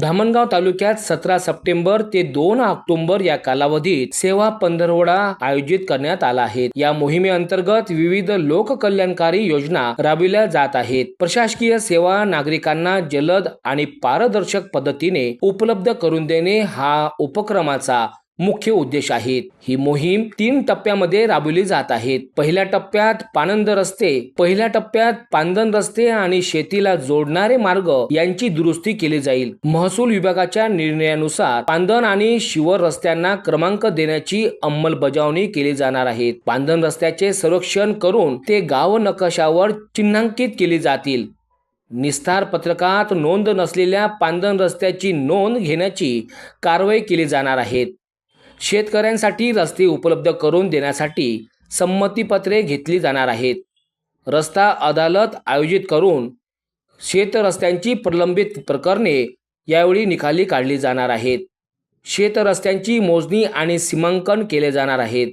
धामणगाव तालुक्यात सतरा सप्टेंबर ते दोन ऑक्टोबर या कालावधीत सेवा पंधरवडा आयोजित करण्यात आला आहे. या मोहिमेअंतर्गत विविध लोककल्याणकारी योजना राबविल्या जात आहेत. प्रशासकीय सेवा नागरिकांना जलद आणि पारदर्शक पद्धतीने उपलब्ध करून देणे हा उपक्रमाचा मुख्य उद्देश आहेत. ही मोहीम तीन टप्प्यामध्ये राबवली जात आहेत पहिल्या टप्प्यात पानंद रस्ते पहिल्या टप्प्यात पांदन रस्ते आणि शेतीला जोडणारे मार्ग यांची दुरुस्ती केली जाईल. महसूल विभागाच्या निर्णयानुसार पांदन आणि शिवर रस्त्यांना क्रमांक देण्याची अंमलबजावणी केली जाणार आहे. पांदन रस्त्याचे संरक्षण करून ते गाव नकाशावर चिन्हांकित केली जातील. निस्तार पत्रकात नोंद नसलेल्या पांदन रस्त्याची नोंद घेण्याची कारवाई केली जाणार आहेत शेतकऱ्यांसाठी रस्ते उपलब्ध करून देण्यासाठी संमतीपत्रे घेतली जाणार आहेत. रस्ता अदालत आयोजित करून शेतरस्त्यांची प्रलंबित प्रकरणे यावेळी निकाली काढली जाणार आहेत. शेतरस्त्यांची मोजणी आणि सीमांकन केले जाणार आहेत.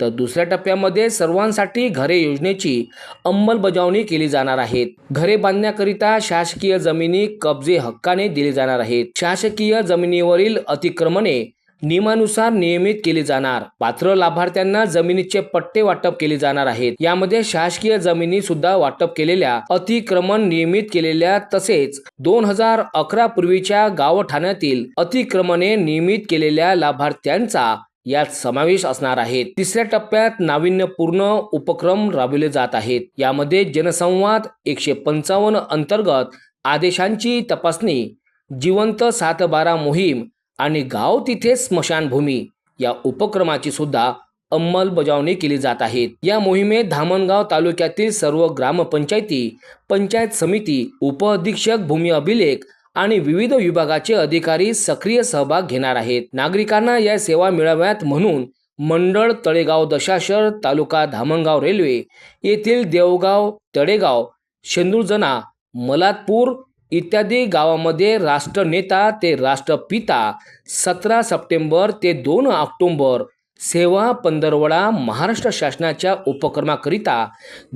तर दुसऱ्या टप्प्यामध्ये सर्वांसाठी घरे योजनेची अंमलबजावणी केली जाणार आहेत. घरे बांधण्याकरिता शासकीय जमिनी कब्जे हक्काने दिली जाणार आहेत. शासकीय जमिनीवरील अतिक्रमणे नियमानुसार नियमित केले जाणार. पात्र लाभार्थ्यांना जमिनीचे पट्टे वाटप केले जाणार आहेत. यामध्ये शासकीय जमिनी सुद्धा वाटप केलेल्या अतिक्रमण नियमित केलेल्या तसेच दोन हजार अकरा पूर्वीच्या गाव ठाण्यातील अतिक्रमणे नियमित केलेल्या लाभार्थ्यांचा यात समावेश असणार आहे. तिसऱ्या टप्प्यात नाविन्यपूर्ण उपक्रम राबविले जात आहेत. यामध्ये जनसंवाद एकशे पंचावन्न अंतर्गत आदेशांची तपासणी जिवंत सात बारा मोहीम आणि गाव तिथे स्मशानभूमी. या उपक्रमाची सुद्धा अंमलबजावणी केली जात आहे. या मोहिमेत धामणगाव तालुक्यातील सर्व ग्रामपंचायती पंचायत समिती उपअधीक्षक भूमी अभिलेख आणि विविध विभागाचे अधिकारी सक्रिय सहभाग घेणार आहेत. नागरिकांना या सेवा मिळाव्यात म्हणून मंडळ तळेगाव दशाशर तालुका धामणगाव रेल्वे येथील देवगाव तळेगाव शेंदूरजना मलातपूर इत्यादी गावामध्ये राष्ट्रनेता ते राष्ट्रपिता सतरा सप्टेंबर ते दोन ऑक्टोंबर सेवा पंधरवडा महाराष्ट्र शासनाच्या उपक्रमाकरिता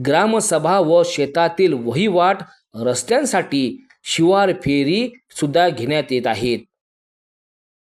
ग्रामसभा व शेतातील वहिवाट रस्त्यांसाठी शिवार फेरी सुद्धा घेण्यात येत आहेत.